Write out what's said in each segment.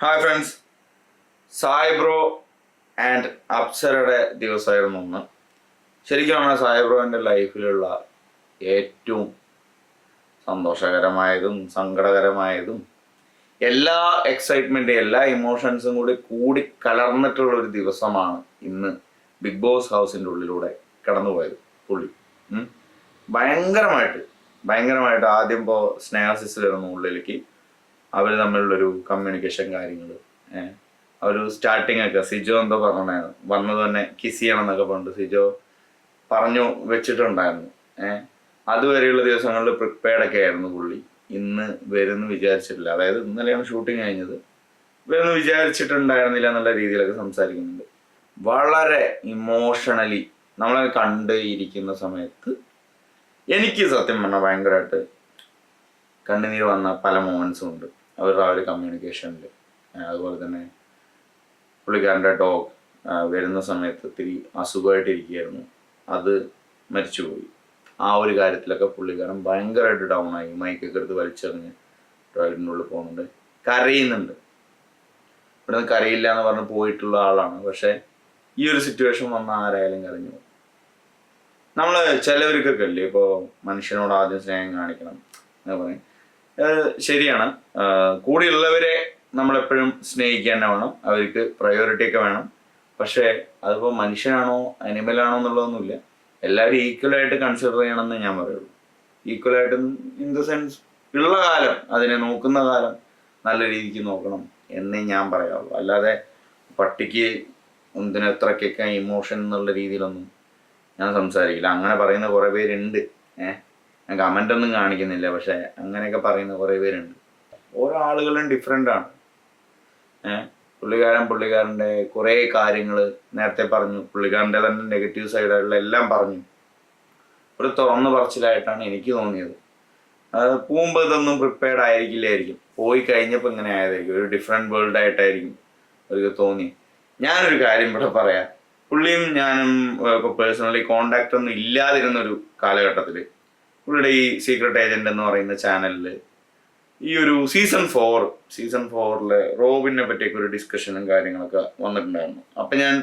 Hi friends Sai bro and അപ്സരയുടെ ദിവസമായിരുന്നു ഒന്ന്. ശരിക്കും പറഞ്ഞാൽ സായ് ബ്രോന്റെ ലൈഫിലുള്ള ഏറ്റവും സന്തോഷകരമായതും സങ്കടകരമായതും എല്ലാ എക്സൈറ്റ്മെന്റും എല്ലാ ഇമോഷൻസും കൂടി കൂടി കലർന്നിട്ടുള്ള ഒരു ദിവസമാണ് ഇന്ന് ബിഗ് ബോസ് ഹൗസിന്റെ ഉള്ളിലൂടെ കടന്നുപോയത്. പുള്ളി. ഭയങ്കരമായിട്ട് ഭയങ്കരമായിട്ട് ആദ്യം ഇപ്പോൾ സ്നേഹസിസിലിരുന്നു ഉള്ളിലേക്ക് അവർ തമ്മിലുള്ളൊരു കമ്മ്യൂണിക്കേഷൻ കാര്യങ്ങൾ ഒരു സ്റ്റാർട്ടിങ് ഒക്കെ. സിജോ എന്തോ പറഞ്ഞായിരുന്നു വന്നത് തന്നെ കിസ് ചെയ്യണം എന്നൊക്കെ പറഞ്ഞിട്ട് സിജോ പറഞ്ഞു വെച്ചിട്ടുണ്ടായിരുന്നു. ഏഹ് അതുവരെയുള്ള ദിവസങ്ങളിൽ പ്രിപ്പയർഡ് ഒക്കെ ആയിരുന്നു പുള്ളി. ഇന്ന് വരുമെന്ന് വിചാരിച്ചിട്ടില്ല. അതായത് ഇന്നലെയാണ് ഷൂട്ടിങ് കഴിഞ്ഞത്. വരുമെന്ന് വിചാരിച്ചിട്ടുണ്ടായിരുന്നില്ല എന്നുള്ള രീതിയിലൊക്കെ സംസാരിക്കുന്നുണ്ട്. വളരെ ഇമോഷണലി നമ്മളെ കണ്ടിരിക്കുന്ന സമയത്ത് എനിക്ക് സത്യം പറഞ്ഞാൽ ഭയങ്കരമായിട്ട് കണ്ണുനീർ വന്ന പല മൊമെൻസും ഉണ്ട്. അവരുടെ ആ ഒരു കമ്മ്യൂണിക്കേഷനിൽ അതുപോലെ തന്നെ പുള്ളിക്കാരന്റെ ഡോഗ് വരുന്ന സമയത്ത് ഇത്തിരി അസുഖമായിട്ടിരിക്കുകയായിരുന്നു. അത് മരിച്ചുപോയി. ആ ഒരു കാര്യത്തിലൊക്കെ പുള്ളിക്കാരൻ ഭയങ്കരമായിട്ട് ഡൗൺ ആയി മൈക്കൊക്കെ എടുത്ത് വലിച്ചെറിഞ്ഞ് ടോയ്ലറ്റിന്റെ ഉള്ളിൽ പോകുന്നുണ്ട്. കരയുന്നുണ്ട്. ഇവിടുന്ന് കരയില്ല എന്ന് പറഞ്ഞ് പോയിട്ടുള്ള ആളാണ്. പക്ഷേ ഈ ഒരു സിറ്റുവേഷൻ വന്ന ആരായാലും കരഞ്ഞു നമ്മൾ ചിലവർക്കൊക്കെ അല്ലേ ഇപ്പോൾ മനുഷ്യനോട് ആദ്യം സ്നേഹം കാണിക്കണം. എന്ന് പറയും. ശരിയാണ്. കൂടെയുള്ളവരെ നമ്മളെപ്പോഴും സ്നേഹിക്കാൻ വേണം. അവർക്ക് പ്രയോറിറ്റി ഒക്കെ വേണം. പക്ഷേ അതിപ്പോൾ മനുഷ്യനാണോ അനിമലാണോ എന്നുള്ളതൊന്നുമില്ല. എല്ലാവരും ഈക്വലായിട്ട് കൺസിഡർ ചെയ്യണമെന്ന് ഞാൻ പറയുള്ളൂ. ഈക്വലായിട്ട് ഇൻ ദ സെൻസ് ഉള്ള കാലം അതിനെ നോക്കുന്ന കാലം നല്ല രീതിക്ക് നോക്കണം എന്നേ ഞാൻ പറയാവുള്ളൂ. അല്ലാതെ പട്ടിക്ക് എന്തിന് എത്രക്കൊക്കെ ഇമോഷൻ എന്നുള്ള രീതിയിലൊന്നും ഞാൻ സംസാരിക്കില്ല. അങ്ങനെ പറയുന്ന കുറേ പേരുണ്ട്. ഏഹ് ഞാൻ കമന്റ് ഒന്നും കാണിക്കുന്നില്ല പക്ഷെ അങ്ങനെയൊക്കെ പറയുന്ന കുറേ പേരുണ്ട്. ഓരോ ആളുകളും ഡിഫറെന്റ് ആണ്. ഏഹ് പുള്ളിക്കാരൻ പുള്ളിക്കാരന്റെ കുറേ കാര്യങ്ങൾ നേരത്തെ പറഞ്ഞു. പുള്ളിക്കാരന്റെ തന്നെ നെഗറ്റീവ് സൈഡായിട്ടുള്ള എല്ലാം പറഞ്ഞു. ഒരു തുറന്നു പറച്ചിലായിട്ടാണ് എനിക്ക് തോന്നിയത്. അത് പോകുമ്പോൾ ഇതൊന്നും പ്രിപ്പയർഡ് ആയിരിക്കില്ലായിരിക്കും. പോയി കഴിഞ്ഞപ്പോൾ ഇങ്ങനെ ആയതായിരിക്കും. ഒരു ഡിഫറെന്റ് വേൾഡ് ആയിട്ടായിരിക്കും അവർക്ക് തോന്നി. ഞാനൊരു കാര്യം ഇവിടെ പറയാം. പുള്ളിയും ഞാനും ഇപ്പോൾ പേഴ്സണലി കോണ്ടാക്ട് ഒന്നും ഇല്ലാതിരുന്നൊരു കാലഘട്ടത്തിൽ പുള്ളിയുടെ ഈ സീക്രട്ട് ഏജന്റ് എന്ന് പറയുന്ന ചാനലിൽ ഈ ഒരു സീസൺ ഫോർ സീസൺ ഫോറിൽ റോബിനെ പറ്റിയൊക്കെ ഒരു ഡിസ്കഷനും കാര്യങ്ങളൊക്കെ വന്നിട്ടുണ്ടായിരുന്നു. അപ്പം ഞാൻ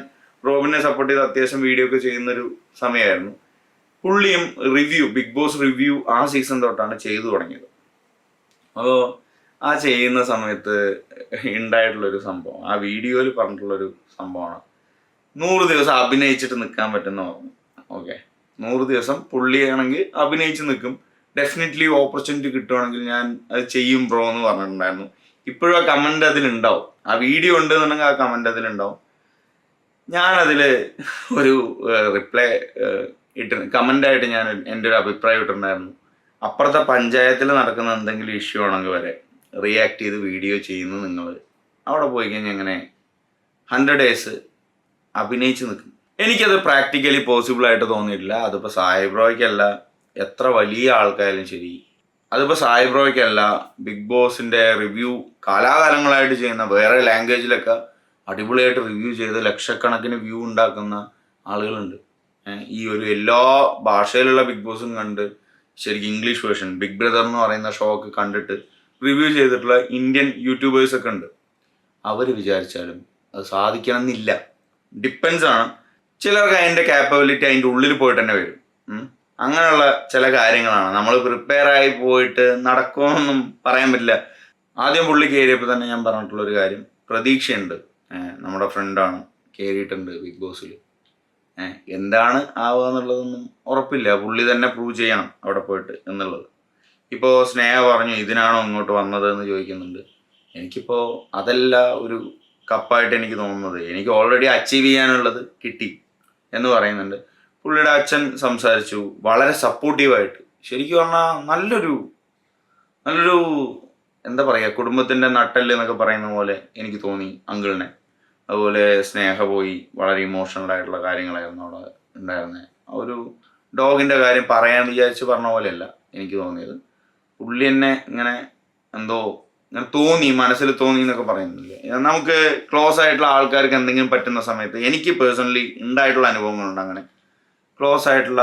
റോബിനെ സപ്പോർട്ട് ചെയ്ത് അത്യാവശ്യം വീഡിയോ ഒക്കെ ചെയ്യുന്നൊരു സമയമായിരുന്നു പുള്ളിയും റിവ്യൂ ബിഗ് ബോസ് റിവ്യൂ ആ സീസൺ തൊട്ടാണ് ചെയ്തു തുടങ്ങിയത്. അപ്പോൾ ആ ചെയ്യുന്ന സമയത്ത് ഉണ്ടായിട്ടുള്ളൊരു സംഭവം ആ വീഡിയോയിൽ പറഞ്ഞിട്ടുള്ളൊരു സംഭവമാണ്. നൂറ് ദിവസം അഭിനയിച്ചിട്ട് നിൽക്കാൻ പറ്റുന്ന പറഞ്ഞു ഓക്കെ. നൂറ് ദിവസം പുള്ളിയാണെങ്കിൽ അഭിനയിച്ച് നിൽക്കും. ഡെഫിനറ്റ്ലി ഓപ്പർച്യൂണിറ്റി കിട്ടുവാണെങ്കിൽ ഞാൻ അത് ചെയ്യും ബ്രോ എന്ന് പറഞ്ഞിട്ടുണ്ടായിരുന്നു. ഇപ്പോഴും ആ കമന്റ് അതിലുണ്ടാവും. ആ വീഡിയോ ഉണ്ട് എന്നുണ്ടെങ്കിൽ ആ കമന്റ് അതിലുണ്ടാവും. ഞാനതിൽ ഒരു റിപ്ലൈ ഇട്ട് കമന്റായിട്ട് ഞാൻ എന്റെ ഒരു അഭിപ്രായം ഇട്ടിട്ടുണ്ടായിരുന്നു. അപ്പുറത്തെ പഞ്ചായത്തിൽ നടക്കുന്ന എന്തെങ്കിലും ഇഷ്യൂ ആണെങ്കിൽ വരെ റിയാക്ട് ചെയ്ത് വീഡിയോ ചെയ്യുന്നു നിങ്ങൾ. അവിടെ പോയി കഴിഞ്ഞാൽ എങ്ങനെ? ഹൺഡ്രഡ് ഡേയ്സ് അഭിനയിച്ച് നിൽക്കും. എനിക്കത് പ്രാക്ടിക്കലി പോസിബിൾ ആയിട്ട് തോന്നിയിട്ടില്ല. അതിപ്പോൾ സായിബ്രോയ്ക്കല്ല എത്ര വലിയ ആൾക്കായാലും ശരി. അതിപ്പോൾ സായിബ്രോയ്ക്കല്ല ബിഗ് ബോസിന്റെ റിവ്യൂ കാലാകാലങ്ങളായിട്ട് ചെയ്യുന്ന വേറെ ലാംഗ്വേജിലൊക്കെ അടിപൊളിയായിട്ട് റിവ്യൂ ചെയ്ത് ലക്ഷക്കണക്കിന് വ്യൂ ഉണ്ടാക്കുന്ന ആളുകളുണ്ട്. ഈ ഒരു എല്ലാ ഭാഷയിലുള്ള ബിഗ് ബോസും കണ്ട് ശരിക്കും ഇംഗ്ലീഷ് വേർഷൻ ബിഗ് ബ്രദർ എന്ന് പറയുന്ന ഷോ ഒക്കെ കണ്ടിട്ട് റിവ്യൂ ചെയ്തിട്ടുള്ള ഇന്ത്യൻ യൂട്യൂബേഴ്സൊക്കെ ഉണ്ട്. അവർ വിചാരിച്ചാലും അത് സാധിക്കണം എന്നില്ല ഡിപ്പെൻസ് ആണ് ചിലർക്ക് അതിന്റെ കാപ്പബിലിറ്റി അതിന്റെ ഉള്ളിൽ പോയിട്ട് തന്നെ വരും. അങ്ങനെയുള്ള ചില കാര്യങ്ങളാണ്. നമ്മൾ പ്രിപ്പയർ ആയി പോയിട്ട് നടക്കുമെന്നൊന്നും പറയാൻ പറ്റില്ല. ആദ്യം പുള്ളി കയറിയപ്പോൾ തന്നെ ഞാൻ പറഞ്ഞിട്ടുള്ള ഒരു കാര്യം. പ്രതീക്ഷയുണ്ട്. നമ്മുടെ ഫ്രണ്ടാണ് കയറിയിട്ടുണ്ട് ബിഗ് ബോസിൽ എന്താണ് ആവുക എന്നുള്ളതൊന്നും ഉറപ്പില്ല. പുള്ളി തന്നെ പ്രൂവ് ചെയ്യണം അവിടെ പോയിട്ട് എന്നുള്ളത്. ഇപ്പോൾ സ്നേഹ പറഞ്ഞു ഇതിനാണോ ഇങ്ങോട്ട് വന്നത്? എന്ന് ചോദിക്കുന്നുണ്ട്. എനിക്കിപ്പോൾ അതല്ല ഒരു കപ്പായിട്ട് എനിക്ക് തോന്നുന്നത്. എനിക്ക് ഓൾറെഡി അച്ചീവ് ചെയ്യാനുള്ളത് കിട്ടി. എന്ന് പറയുന്നുണ്ട്. പുള്ളിയുടെ അച്ഛൻ സംസാരിച്ചു. വളരെ സപ്പോർട്ടീവായിട്ട് ശരിക്കും പറഞ്ഞാൽ നല്ലൊരു നല്ലൊരു എന്താ പറയുക കുടുംബത്തിന്റെ നട്ടൽ എന്നൊക്കെ പറയുന്ന പോലെ എനിക്ക് തോന്നി അങ്കിളിനെ. അതുപോലെ സ്നേഹ പോയി. വളരെ ഇമോഷണൽ ആയിട്ടുള്ള കാര്യങ്ങളായിരുന്നു അവിടെ ഉണ്ടായിരുന്നത് ഒരു ഡോഗിന്റെ കാര്യം പറയാൻ വിചാരിച്ച് പറഞ്ഞ പോലെയല്ല എനിക്ക് തോന്നിയത്. പുള്ളി എന്നെ ഇങ്ങനെ എന്തോ ഇങ്ങനെ തോന്നി മനസ്സിൽ തോന്നി എന്നൊക്കെ പറയുന്നില്ലേ നമുക്ക് ക്ലോസ് ആയിട്ടുള്ള ആൾക്കാർക്ക് എന്തെങ്കിലും പറ്റുന്ന സമയത്ത് എനിക്ക് പേഴ്സണലി ഉണ്ടായിട്ടുള്ള അനുഭവങ്ങളുണ്ട് അങ്ങനെ. ക്ലോസ് ആയിട്ടുള്ള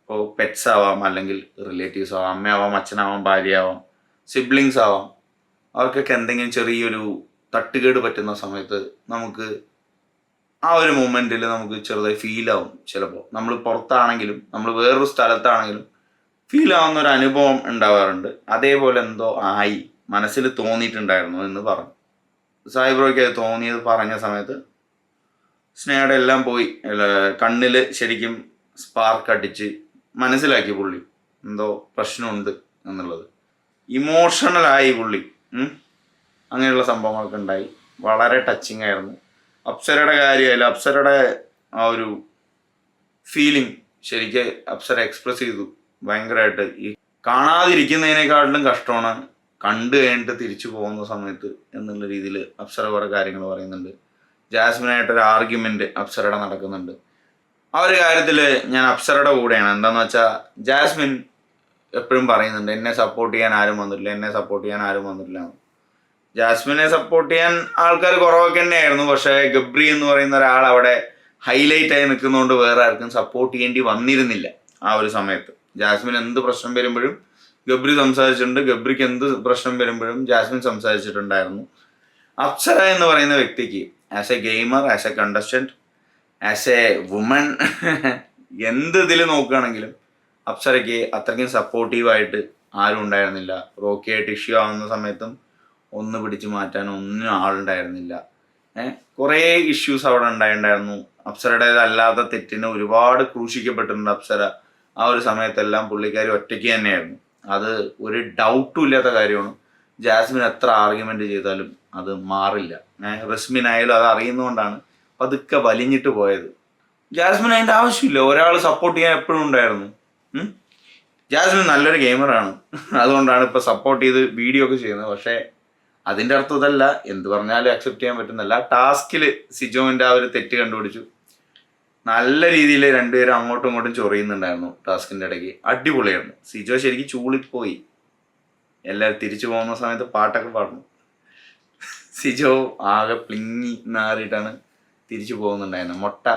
ഇപ്പോൾ പെറ്റ്സ് ആവാം അല്ലെങ്കിൽ റിലേറ്റീവ്സ് ആവാം അമ്മയാവാം അച്ഛനാവാം ഭാര്യയാവാം സിബ്ലിങ്സ് ആവാം. അവർക്കൊക്കെ എന്തെങ്കിലും ചെറിയൊരു തട്ടുകേട് പറ്റുന്ന സമയത്ത് നമുക്ക് ആ ഒരു മൊമെന്റിൽ നമുക്ക് ചെറുതായി ഫീലാവും ചിലപ്പോൾ നമ്മൾ പുറത്താണെങ്കിലും നമ്മൾ വേറൊരു സ്ഥലത്താണെങ്കിലും ഫീൽ ആവുന്ന ഒരു അനുഭവം ഉണ്ടാവാറുണ്ട്. അതേപോലെ എന്തോ ആയി. മനസ്സിൽ തോന്നിയിട്ടുണ്ടായിരുന്നു എന്ന് പറഞ്ഞു. സായിബ്രോയ്ക്ക് അത് തോന്നിയത് പറഞ്ഞ സമയത്ത് സ്നേഹയുടെ എല്ലാം പോയി. കണ്ണിൽ ശരിക്കും സ്പാർക്ക് അടിച്ച് മനസ്സിലാക്കി പുള്ളി. എന്തോ പ്രശ്നമുണ്ട് എന്നുള്ളത്. ഇമോഷണലായി പുള്ളി. അങ്ങനെയുള്ള സംഭവങ്ങളൊക്കെ ഉണ്ടായി. വളരെ ടച്ചിങ് ആയിരുന്നു. അപ്സരയുടെ കാര്യമായാലും അപ്സരയുടെ ആ ഒരു ഫീലിംഗ് ശരിക്ക് അപ്സര എക്സ്പ്രസ് ചെയ്തു. ഭയങ്കരമായിട്ട്. ഈ കാണാതിരിക്കുന്നതിനേക്കാട്ടിലും കഷ്ടമാണ് കണ്ടു കഴിഞ്ഞിട്ട് തിരിച്ചു പോകുന്ന സമയത്ത് എന്നുള്ള രീതിയിൽ അപ്സര കുറെ കാര്യങ്ങൾ പറയുന്നുണ്ട്. ജാസ്മിനായിട്ടൊരു ആർഗ്യുമെന്റ് അപ്സരയുടെ നടക്കുന്നുണ്ട്. ആ ഒരു കാര്യത്തിൽ ഞാൻ അപ്സരയുടെ കൂടെയാണ്. എന്താന്ന് വെച്ചാൽ ജാസ്മിൻ എപ്പോഴും പറയുന്നുണ്ട് എന്നെ സപ്പോർട്ട് ചെയ്യാൻ ആരും വന്നിട്ടില്ല എന്നെ സപ്പോർട്ട് ചെയ്യാൻ ആരും വന്നിട്ടില്ല. ജാസ്മിനെ സപ്പോർട്ട് ചെയ്യാൻ ആൾക്കാർ കുറവൊക്കെ തന്നെയായിരുന്നു. പക്ഷേ ഗബ്രി എന്ന് പറയുന്ന ഒരാൾ അവിടെ ഹൈലൈറ്റ് ആയി നിൽക്കുന്നതുകൊണ്ട് വേറെ ആർക്കും സപ്പോർട്ട് ചെയ്യേണ്ടി വന്നിരുന്നില്ല ആ ഒരു സമയത്ത്. ജാസ്മിൻ എന്ത് പ്രശ്നം വരുമ്പോഴും ഗബ്രി സംസാരിച്ചിട്ടുണ്ട്. ഗബ്രിക്ക് എന്ത് പ്രശ്നം വരുമ്പോഴും ജാസ്മിൻ സംസാരിച്ചിട്ടുണ്ടായിരുന്നു. അപ്സര എന്ന് പറയുന്ന വ്യക്തിക്ക് as a gamer as a contestant as a woman എന്ത് ഇതിൽ നോക്കുകയാണെങ്കിലും അപ്സരയ്ക്ക് അത്രയ്ക്കും സപ്പോർട്ടീവായിട്ട് ആരും ഉണ്ടായിരുന്നില്ല. റോക്കിയായിട്ട് ഇഷ്യൂ ആവുന്ന സമയത്തും ഒന്ന് പിടിച്ചു മാറ്റാൻ ഒന്നും ആളുണ്ടായിരുന്നില്ല. കുറേ ഇഷ്യൂസ് അവിടെ ഉണ്ടായിട്ടുണ്ടായിരുന്നു. അപ്സരയുടേതല്ലാത്ത തെറ്റിന് ഒരുപാട് ക്രൂശിക്കപ്പെട്ടിട്ടുണ്ട് അപ്സര. ആ ഒരു സമയത്തെല്ലാം പുള്ളിക്കാരി ഒറ്റയ്ക്ക് തന്നെയായിരുന്നു. അത് ഒരു ഡൗട്ടും ഇല്ലാത്ത കാര്യമാണ്. ജാസ്മിൻ എത്ര ആർഗ്യുമെന്റ് ചെയ്താലും അത് മാറില്ല. റസ്മിൻ ആയാലും അത് അറിയുന്നതുകൊണ്ടാണ് പതുക്കെ വലിഞ്ഞിട്ട് പോയത്. ജാസ്മിൻ അതിന്റെ ആവശ്യമില്ല. ഒരാൾ സപ്പോർട്ട് ചെയ്യാൻ എപ്പോഴും ഉണ്ടായിരുന്നു. ജാസ്മിൻ നല്ലൊരു ഗെയിമറാണ് അതുകൊണ്ടാണ് ഇപ്പൊ സപ്പോർട്ട് ചെയ്ത് വീഡിയോ ഒക്കെ ചെയ്യുന്നത്. പക്ഷേ അതിന്റെ അർത്ഥം ഇതല്ല എന്ത് പറഞ്ഞാലും അക്സെപ്റ്റ് ചെയ്യാൻ പറ്റുന്നല്ല ടാസ്കിൽ സിജോവിന്റെ ആ ഒരു തെറ്റ് കണ്ടുപിടിച്ചു. നല്ല രീതിയിൽ രണ്ടുപേരും അങ്ങോട്ടും ഇങ്ങോട്ടും ചൊറിയുന്നുണ്ടായിരുന്നു ടാസ്കിന്റെ ഇടയ്ക്ക്. അടിപൊളിയായിരുന്നു. സിജോ ശരിക്കും ചൂളിപ്പോയി. എല്ലാവരും തിരിച്ചു പോകുന്ന സമയത്ത് പാട്ടൊക്കെ പാടുന്നു. സിജോ ആകെ പ്ലിങ്ങി നാറിയിട്ടാണ് തിരിച്ചു പോകുന്നുണ്ടായിരുന്നത്. മുട്ട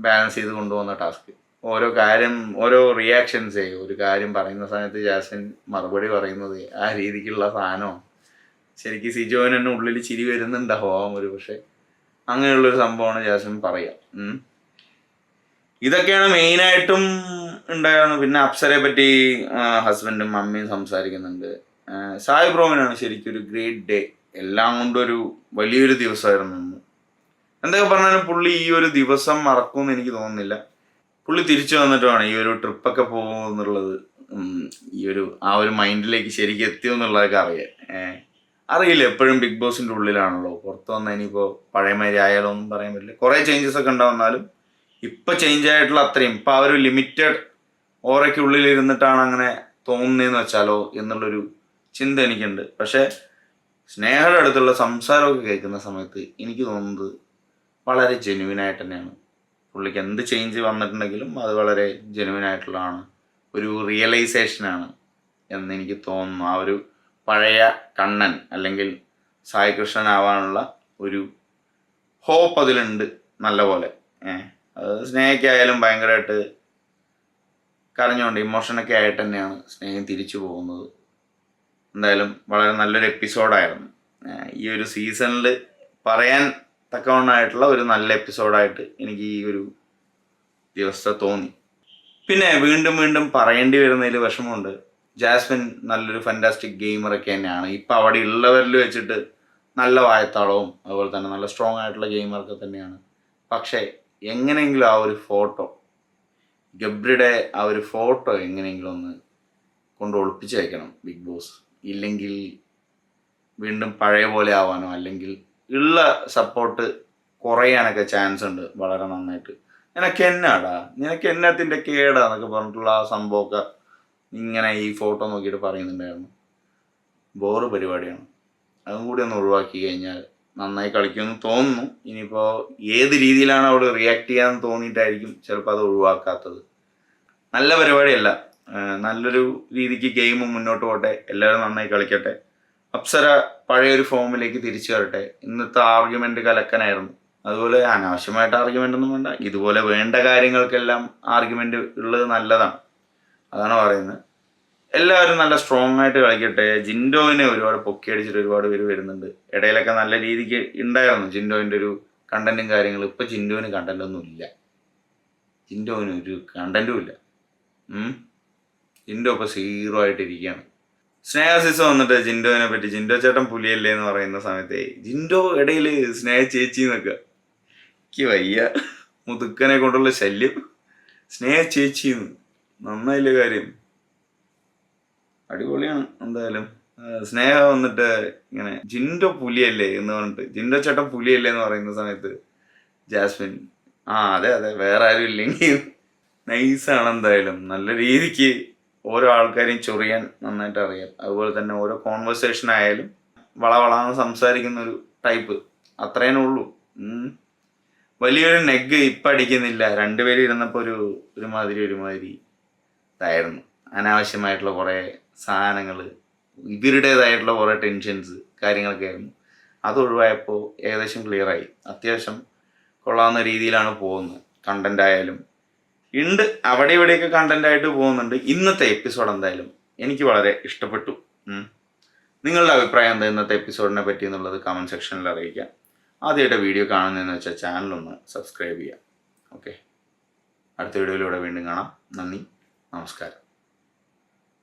ബാലൻസ് ചെയ്ത് കൊണ്ടുപോകുന്ന ടാസ്ക് ഓരോ കാര്യം ഓരോ റിയാക്ഷൻസേ ഒരു കാര്യം പറയുന്ന സമയത്ത് ജാസൻ മറുപടി പറയുന്നത് ആ രീതിക്കുള്ള സാധനമാണ്. ശരിക്കും സിജോവിന് തന്നെ ഉള്ളിൽ ചിരി വരുന്നുണ്ടാവാം ഒരു പക്ഷെ അങ്ങനെയുള്ളൊരു സംഭവമാണ് ജാസൻ പറയുക. ഇതൊക്കെയാണ് മെയിനായിട്ടും ഉണ്ടായിരുന്നത്. പിന്നെ അപ്സരയെ പറ്റി ഹസ്ബൻഡും മമ്മിയും സംസാരിക്കുന്നുണ്ട്. സായി ബ്രോമിനാണ് ശരിക്കും ഒരു ഗ്രേറ്റ് ഡേ എല്ലാം കൊണ്ടും ഒരു വലിയൊരു ദിവസമായിരുന്നു. എന്തൊക്കെ പറഞ്ഞാലും പുള്ളി ഈ ഒരു ദിവസം മറക്കുമെന്ന് എനിക്ക് തോന്നുന്നില്ല. പുള്ളി തിരിച്ചു വന്നിട്ട് വേണം ഈ ഒരു ട്രിപ്പൊക്കെ പോകുമെന്നുള്ളത്. ഈ ഒരു ആ ഒരു മൈൻഡിലേക്ക് ശരിക്കും എത്തിയോ എന്നുള്ളതൊക്കെ അറിയാം അറിയില്ല. എപ്പോഴും ബിഗ് ബോസിന്റെ ഉള്ളിലാണല്ലോ. പുറത്ത് വന്ന ഇനിയിപ്പോ പഴയമാതിരി ആയാലോ ഒന്നും പറയാൻ പറ്റില്ല. കുറേ ചേഞ്ചസ് ഒക്കെ ഉണ്ടാവുന്നാലും ഇപ്പൊ ചേഞ്ച് ആയിട്ടുള്ള അത്രയും. ഇപ്പം ആ ഒരു ലിമിറ്റഡ് ഓറയ്ക്കുള്ളിൽ ഇരുന്നിട്ടാണ് അങ്ങനെ തോന്നുന്നതെന്ന് വെച്ചാലോ എന്നുള്ളൊരു ചിന്ത എനിക്കുണ്ട്. പക്ഷേ സ്നേഹയുടെ അടുത്തുള്ള സംസാരമൊക്കെ കേൾക്കുന്ന സമയത്ത് എനിക്ക് തോന്നുന്നത് വളരെ ജെന്യുവൻ ആയിട്ട് തന്നെയാണ്. പുള്ളിക്ക് എന്ത് ചേഞ്ച് വന്നിട്ടുണ്ടെങ്കിലും അത് വളരെ ജെന്യുവൻ ആയിട്ടുള്ളതാണ്. ഒരു റിയലൈസേഷനാണ് എന്ന് എനിക്ക് തോന്നുന്നു. ആ ഒരു പഴയ കണ്ണൻ അല്ലെങ്കിൽ സായി കൃഷ്ണൻ ആവാനുള്ള ഒരു ഹോപ്പ് അതിലുണ്ട് നല്ല പോലെ ഏഹ് സ്നേഹയ്ക്കായാലും ഭയങ്കരമായിട്ട് കരഞ്ഞുകൊണ്ട് ഇമോഷനൊക്കെ ആയിട്ട് തന്നെയാണ് സ്നേഹം തിരിച്ചു പോകുന്നത്. എന്തായാലും വളരെ നല്ലൊരു എപ്പിസോഡായിരുന്നു. ഈ ഒരു സീസണിൽ പറയാൻ തക്കവണ്ണമായിട്ടുള്ള ഒരു നല്ല എപ്പിസോഡായിട്ട് എനിക്ക് ഈ ഒരു ദിവസത്തെ തോന്നി. പിന്നെ വീണ്ടും വീണ്ടും പറയേണ്ടി വരുന്നതിൽ വിഷമമുണ്ട്. ജാസ്മിൻ നല്ലൊരു ഫാന്റാസ്റ്റിക് ഗെയിമറൊക്കെ തന്നെയാണ്. ഇപ്പം അവിടെ ഉള്ളവരിൽ വെച്ചിട്ട് നല്ല വായത്താളവും അതുപോലെ തന്നെ നല്ല സ്ട്രോങ് ആയിട്ടുള്ള ഗെയിമറൊക്കെ തന്നെയാണ്. പക്ഷേ എങ്ങനെയെങ്കിലും ആ ഒരു ഫോട്ടോ ഗബ്രിയുടെ ആ ഒരു ഫോട്ടോ എങ്ങനെയെങ്കിലും ഒന്ന് കൊണ്ട് ഒളിപ്പിച്ച് വയ്ക്കണം ബിഗ് ബോസ്. ഇല്ലെങ്കിൽ വീണ്ടും പഴയ പോലെ ആവാനോ അല്ലെങ്കിൽ ഉള്ള സപ്പോർട്ട് കുറയാനൊക്കെ ചാൻസ് ഉണ്ട് വളരെ നന്നായിട്ട്. നിനക്ക് എന്നാടാ? നിനക്ക് എന്നത്തിന്റെ കേടാ എന്നൊക്കെ പറഞ്ഞിട്ടുള്ള ആ സംഭവമൊക്കെ ഇങ്ങനെ ഈ ഫോട്ടോ നോക്കിയിട്ട് പറയുന്നുണ്ടായിരുന്നു. ബോറ് പരിപാടിയാണ്. അതും കൂടി ഒന്ന് ഒഴിവാക്കി കഴിഞ്ഞാൽ നന്നായി കളിക്കുമെന്ന് തോന്നുന്നു. ഇനിയിപ്പോൾ ഏത് രീതിയിലാണ് അവിടെ റിയാക്ട് ചെയ്യാമെന്ന് തോന്നിയിട്ടായിരിക്കും ചിലപ്പോൾ അത് ഒഴിവാക്കാത്തത്. നല്ല പരിപാടിയല്ല. നല്ലൊരു രീതിക്ക് ഗെയിം മുന്നോട്ട് പോട്ടെ. എല്ലാവരും നന്നായി കളിക്കട്ടെ. അപ്സര പഴയൊരു ഫോമിലേക്ക് തിരിച്ചു വരട്ടെ. ഇന്നത്തെ ആർഗ്യുമെന്റ് കലക്കനായിരുന്നു. അതുപോലെ അനാവശ്യമായിട്ട് ആർഗ്യുമെന്റ് ഒന്നും വേണ്ട. ഇതുപോലെ വേണ്ട കാര്യങ്ങൾക്കെല്ലാം ആർഗ്യുമെന്റ് ഉള്ളത് നല്ലതാണ്. അതാണ് പറയുന്നത്. എല്ലാവരും നല്ല സ്ട്രോങ് ആയിട്ട് കളിക്കട്ടെ. ജിൻഡോവിനെ ഒരുപാട് പൊക്കി അടിച്ചിട്ട് ഒരുപാട് പേര് വരുന്നുണ്ട്. ഇടയിലൊക്കെ നല്ല രീതിക്ക് ഉണ്ടായിരുന്നു ജിൻഡോവിന്റെ ഒരു കണ്ടന്റും കാര്യങ്ങളും. ഇപ്പം ജിൻഡോവിന് കണ്ടന്റ് ഒന്നും ഇല്ല. ജിൻഡോവിന് ഒരു കണ്ടന്റും ഇല്ല. ജിൻഡോ ഇപ്പൊ സീറോ ആയിട്ടിരിക്കുകയാണ് സ്നേഹസിസ് വന്നിട്ട് ജിൻഡോവിനെ പറ്റി ജിൻഡോ ചേട്ടൻ പുലിയല്ലേ? എന്ന് പറയുന്ന സമയത്ത് ജിൻഡോ ഇടയിൽ സ്നേഹ ചേച്ചി എന്നൊക്കെ. എനിക്ക് വയ്യ. മുതുക്കനെ കൊണ്ടുള്ള ശല്യം. സ്നേഹ ചേച്ചി നന്നായില്ല കാര്യം? അടിപൊളിയാണ് എന്തായാലും. സ്നേഹ വന്നിട്ട് ഇങ്ങനെ ജിൻഡോ പുലിയല്ലേ എന്ന് പറഞ്ഞിട്ട് ജിൻഡോ ചേട്ടൻ പുലിയല്ലേ എന്ന് പറയുന്ന സമയത്ത് ജാസ്മിൻ ആ അതെ അതെ വേറെ ആരും ഇല്ലെങ്കിൽ നൈസാണ് എന്തായാലും. നല്ല രീതിക്ക് ഓരോ ആൾക്കാരെയും ചൊറിയാൻ നന്നായിട്ട് അറിയാം. അതുപോലെ തന്നെ ഓരോ കോൺവെർസേഷൻ ആയാലും വളവളാന്ന് സംസാരിക്കുന്ന ഒരു ടൈപ്പ് അത്രേനേ ഉള്ളൂ. വലിയൊരു നെഗ് ഇപ്പം അടിക്കുന്നില്ല. രണ്ടുപേരും ഇരുന്നപ്പോൾ ഒരു ഒരുമാതിരി ഒരുമാതിരി ഇതായിരുന്നു. അനാവശ്യമായിട്ടുള്ള കുറേ സാധനങ്ങൾ ഇവരുടേതായിട്ടുള്ള കുറേ ടെൻഷൻസ് കാര്യങ്ങളൊക്കെ ആയിരുന്നു. അത് ഒഴിവായപ്പോൾ ഏകദേശം ക്ലിയറായി അത്യാവശ്യം കൊള്ളാവുന്ന രീതിയിലാണ് പോകുന്നത് കണ്ടന്റ് ആയാലും. ഉണ്ട് അവിടെ ഇവിടെയൊക്കെ കണ്ടന്റ് ആയിട്ട് പോകുന്നുണ്ട്. ഇന്നത്തെ എപ്പിസോഡ് എന്തായാലും എനിക്ക് വളരെ ഇഷ്ടപ്പെട്ടു. നിങ്ങളുടെ അഭിപ്രായം എന്താ? ഇന്നത്തെ എപ്പിസോഡിനെ പറ്റി എന്നുള്ളത് കമന്റ് സെക്ഷനിൽ അറിയിക്കാം. ആദ്യമായിട്ട് വീഡിയോ കാണുന്നതെന്ന് വെച്ചാൽ ചാനലൊന്ന് സബ്സ്ക്രൈബ് ചെയ്യാം ഓക്കെ അടുത്ത വീഡിയോയിലൂടെ വീണ്ടും കാണാം. നന്ദി. നമസ്കാരം.